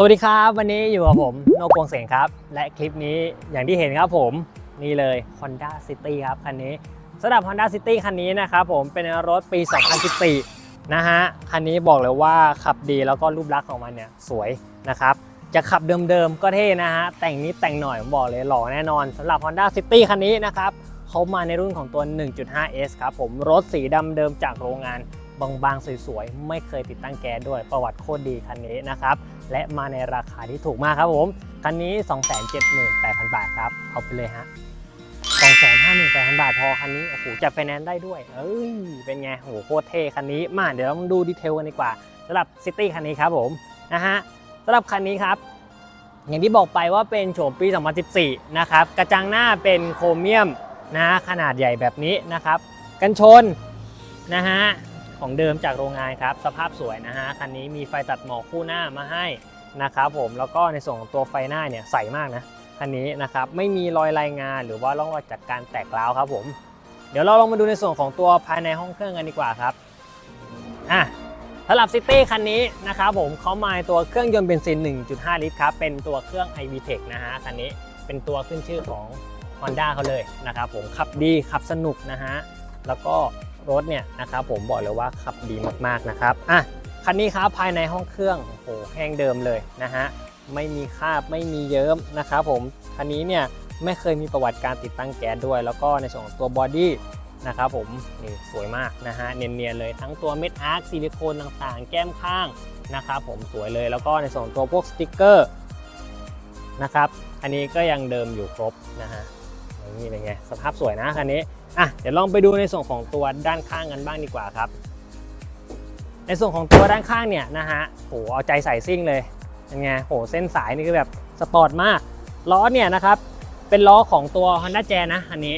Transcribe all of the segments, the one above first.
สวัสดีครับวันนี้อยู่กับผมโนกวงเสียงครับ และคลิปนี้อย่างที่เห็นครับผมนี่เลย Honda City ครับคันนี้สำหรับ Honda City คันนี้นะครับผมเป็นรถปี 2014 นะฮะคันนี้บอกเลยว่าขับดีแล้วก็รูปลักษณ์ของมันเนี่ยสวยนะครับจะขับเดิมๆก็เท่นะฮะแต่งนิดแต่งหน่อยผมบอกเลยหล่อแน่นอนสำหรับ Honda City คันนี้นะครับเขามาในรุ่นของตัว 1.5S ครับผมรถสีดำเดิมจากโรงงาน บางๆ สวยๆ ไม่เคยติดตั้งแก๊สด้วยประวัติโคตรดีคันนี้นะครับ และมาในราคาที่ถูกมากครับผม คันนี้ 278,000 บาทครับ เอาไปเลยฮะ258,000 บาทพอคันนี้ โอ้โหจัดไฟแนนซ์ได้ด้วย เอ้ย เป็นไงโอ้โหโคตรเท่คันนี้ มาเดี๋ยวเราดูดีเทลกันดีกว่าสำหรับซิตี้คันนี้ครับผมนะฮะสำหรับคันนี้ครับ อย่างที่บอกไปว่าเป็นโฉมปี 2014 นะครับ กระจังหน้าเป็นโครเมียมนะขนาดใหญ่แบบนี้นะครับ กันชนนะฮะ ของเดิมจากโรงงานครับ สภาพสวยนะฮะ คันนี้มีไฟตัดหมอกคู่หน้ามาให้นะครับผม แล้วก็ในส่วนของตัวไฟหน้าเนี่ยใสมากนะ คันนี้นะครับ ไม่มีรอยรายงานหรือว่าร่องรอยจากการแตกร้าวครับผม เดี๋ยวเราลองมาดูในส่วนของตัวภายในห้องเครื่องกันดีกว่าครับ อะสำหรับซิตี้คันนี้นะครับผมเขามาตัวเครื่องยนต์เบนซิน 1.5 ลิตรครับ เป็นตัวเครื่อง iVTEC นะฮะ คันนี้เป็นตัวขึ้นชื่อของ Honda เขาเลยนะครับผม ขับดี ขับสนุกนะฮะ แล้วก็ รถเนี่ยนะครับผมบอกเลยว่าขับดีมากๆนะครับอะคันนี้ครับภายในห้องเครื่องโอ้โหแห้งเดิมเลยนะฮะไม่มีคราบไม่มีเยิ้มนะครับผมคันนี้เนี่ยไม่เคยมีประวัติการติดตั้งแก๊สด้วย แล้วก็ในส่วนของตัวบอดี้นะครับผมนี่สวยมากนะฮะเนียนๆเลยทั้งตัวเม็ดอาร์คซิลิโคนต่างๆ แก้มข้างนะครับผมสวยเลยแล้วก็ในส่วนตัวพวกสติกเกอร์นะครับอันนี้ก็ยังเดิมอยู่ครบนะฮะนี่เป็นไงสภาพสวยนะคันนี้ อะเดี๋ยวลองไปดูในส่วนของตัวด้านข้างกันบ้างดีกว่าครับ ในส่วนของตัวด้านข้างเนี่ยนะฮะโหเอาใจใส่ซิ่งเลยเป็นไงโหเส้นสายนี่คือแบบสปอร์ตมากล้อเนี่ยนะครับเป็นล้อของตัว Honda Jazz นะอันนี้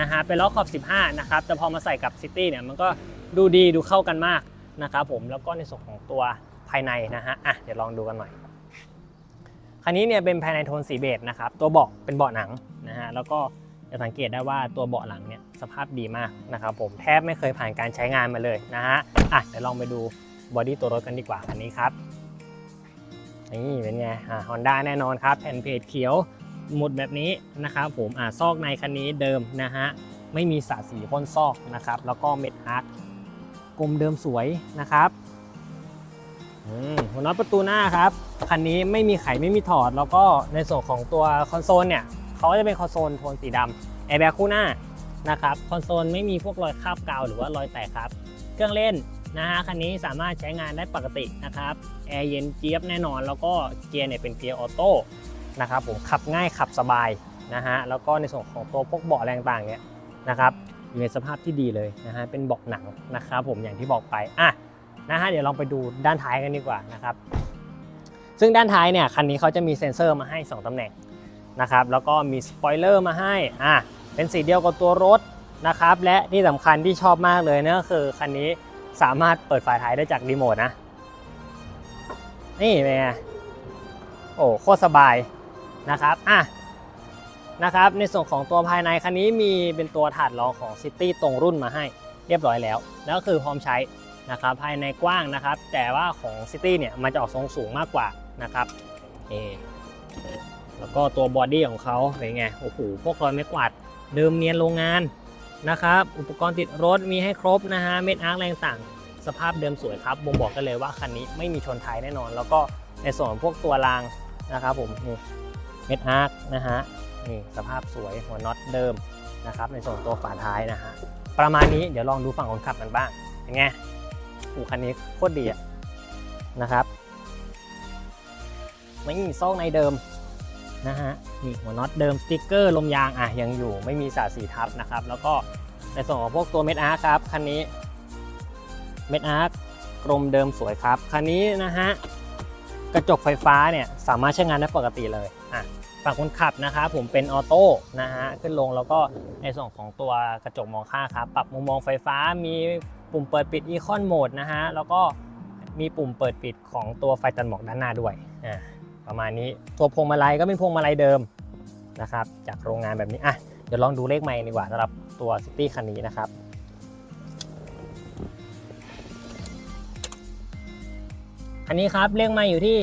นะฮะเป็นล้อขอบ 15 นะครับ แต่พอมาใส่กับ City เนี่ยมันก็ดูดีดูเข้ากันมากนะครับผมแล้วก็ในส่วนของตัวภายในนะฮะอะเดี๋ยวลองดูกันหน่อย คันนี้เนี่ยเป็นภายในโทนสีเบจนะครับ ตัวเบาะเป็นเบาะหนังนะฮะแล้วก็จะสังเกตได้ว่าตัวเบาะหลังเนี่ย สภาพดีมากนะครับผมแทบไม่เคยผ่านการใช้งานมาเลยนะฮะอะเดี๋ยวลองไปดูบอดี้ตัวรถกันดีกว่าคันนี้ครับนี่เป็นไงอ่าฮอนด้าแน่นอนครับแผ่นเพจเขียวหมุดแบบนี้นะครับผมอ่าซอกในคันนี้เดิมนะฮะไม่มีสาสีพ่นซอกนะครับ แล้วก็เม็ดอาร์ตกลมเดิมสวยนะครับหัวน็อตประตูหน้าครับคันนี้ไม่มีไขไม่มีถอด แล้วก็ในส่วนของตัวคอนโซลเนี่ยเขาจะเป็นคอนโซลโทนสีดำแอร์แบ็กคู่หน้า นะครับคอนโซลไม่มีพวกรอยคราบกาวหรือว่ารอยแตกครับ เครื่องเล่นนะฮะคันนี้สามารถใช้งานได้ปกตินะครับแอร์เย็นเจี๊ยบแน่นอน แล้วก็เกียร์เนี่ยเป็นเกียร์ออโต้นะครับผมขับง่ายขับสบายนะฮะแล้วก็ในส่วนของตัวพวกเบาะแรงต่างเนี่ยนะครับอยู่ในสภาพที่ดีเลยนะฮะเป็นเบาะหนังนะครับผมอย่างที่บอกไปอะนะฮะเดี๋ยวลองไปดูด้านท้ายกันดีกว่านะครับซึ่งด้านท้ายเนี่ยคันนี้เขาจะมีเซ็นเซอร์มาให้ 2ตำแหน่งนะครับแล้วก็มีสปอยเลอร์มาให้อะ เป็นสีเดียวกับตัวรถนะครับ และที่สำคัญที่ชอบมากเลยนี่ยก็คือคันนี้สามารถเปิดไฟท้ายได้จากรีโมทนะ นี่เป็นไงโอ้โคตรสบายนะครับอะนะครับ ในส่วนของตัวภายในคันนี้มีเป็นตัวถาดรองของ City ตรงรุ่นมาให้เรียบร้อยแล้ว แล้วก็คือพร้อมใช้นะครับภายในกว้างนะครับ แต่ว่าของ City เนี่ยมันจะออกทรงสูงมากกว่านะครับนี่แล้วก็ตัวบอดี้ของเขาเป็นไงโอ้โหพวกรอยไม้กวาด เดิมเนียนโรงงานนะครับ อุปกรณ์ติดรถมีให้ครบนะฮะ เม็ดอาร์คแรงต่าง สภาพเดิมสวยครับบ่งบอกกันเลยว่าคันนี้ไม่มีชนท้ายแน่นอน แล้วก็ในส่วนพวกตัวรางนะครับผมนี่เม็ดอาร์คนะฮะนี่สภาพสวยหัวน็อตเดิมนะครับ ในส่วนตัวฝาท้ายนะฮะประมาณนี้เดี๋ยวลองดูฝั่งคนขับกันบ้างเป็นไงอูคันนี้โคตรดีอะนะครับไม่มีซอกในเดิม นะฮะนี่หัวน็อตเดิมสติ๊กเกอร์ลมยางอะยังอยู่ไม่มีสาสีทับนะครับ แล้วก็ในส่วนของพวกตัวเม็ดอาร์ครับคันนี้เม็ดอาร์กลมเดิมสวยครับคันนี้นะฮะกระจกไฟฟ้าเนี่ยสามารถใช้งานได้ปกติเลยอะฝั่งคนขับนะครับผมเป็นออโต้นะฮะขึ้นลงแล้วก็ในส่วนของตัวกระจกมองข้างครับปรับมุมมองไฟฟ้ามีปุ่มเปิดปิดอีคอนโหมดนะฮะแล้วก็มีปุ่มเปิดปิดของตัวไฟตัดหมอกด้านหน้าด้วยอ่า ประมาณนี้ ตัวพวงมาลัยก็เป็นพวงมาลัยเดิมนะครับ จากโรงงานแบบนี้อะเดี๋ยวลองดูเลขไมล์ดีกว่าสำหรับตัวซิตี้คันนี้นะครับคันนี้ครับเลขไมล์อยู่ที่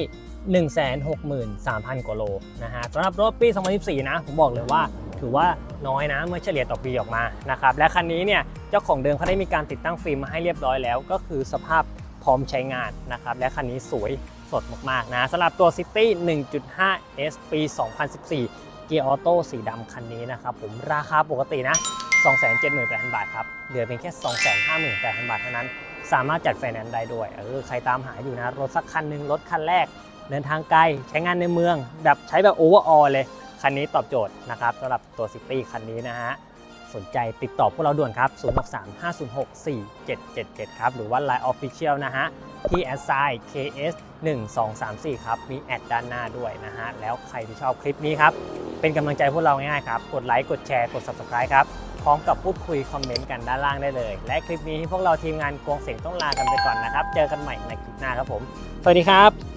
163,000 กว่าโลนะฮะสำหรับรถปี 2014 นะ ผมบอกเลยว่าถือว่าน้อยนะเมื่อเฉลี่ยต่อปีออกมานะครับและคันนี้เนี่ยเจ้าของเดิมเขาได้มีการติดตั้งฟิล์มมาให้เรียบร้อยแล้ว ก็คือสภาพพร้อมใช้งานนะครับและคันนี้สวย สดมากๆนะสำหรับตัว City 1.5 S ปี 2014 เกียร์ออโต้สีดำคันนี้นะครับผมราคาปกตินะ 278,000 บาทครับ เหลือเพียงแค่ 258,000 บาทเท่านั้น สามารถจัดไฟแนนซ์ได้ด้วย เออ ใครตามหาอยู่นะ รถสักคันหนึ่งรถคันแรก เดินทางไกล ใช้งานในเมือง แบบใช้แบบโอเวอร์ออลเลย คันนี้ตอบโจทย์นะครับสำหรับตัวซิตี้คันนี้นะฮะสนใจติดต่อพวกเราด่วนครับ 0635064777 ครับ หรือว่า Line Official นะฮะ ที่ s i KS 1234 ครับ มีแอดด้านหน้าด้วยนะฮะ แล้วใครที่ชอบคลิปนี้ครับ เป็นกำลังใจพวกเราง่ายๆครับ กดไลค์ กดแชร์ กด Subscribe ครับ พร้อมกับพูดคุยคอมเมนต์กันด้านล่างได้เลย และคลิปนี้พวกเราทีมงานกวงเสียงต้องลากันไปก่อนนะครับ เจอกันใหม่ในคลิปหน้าครับผม สวัสดีครับ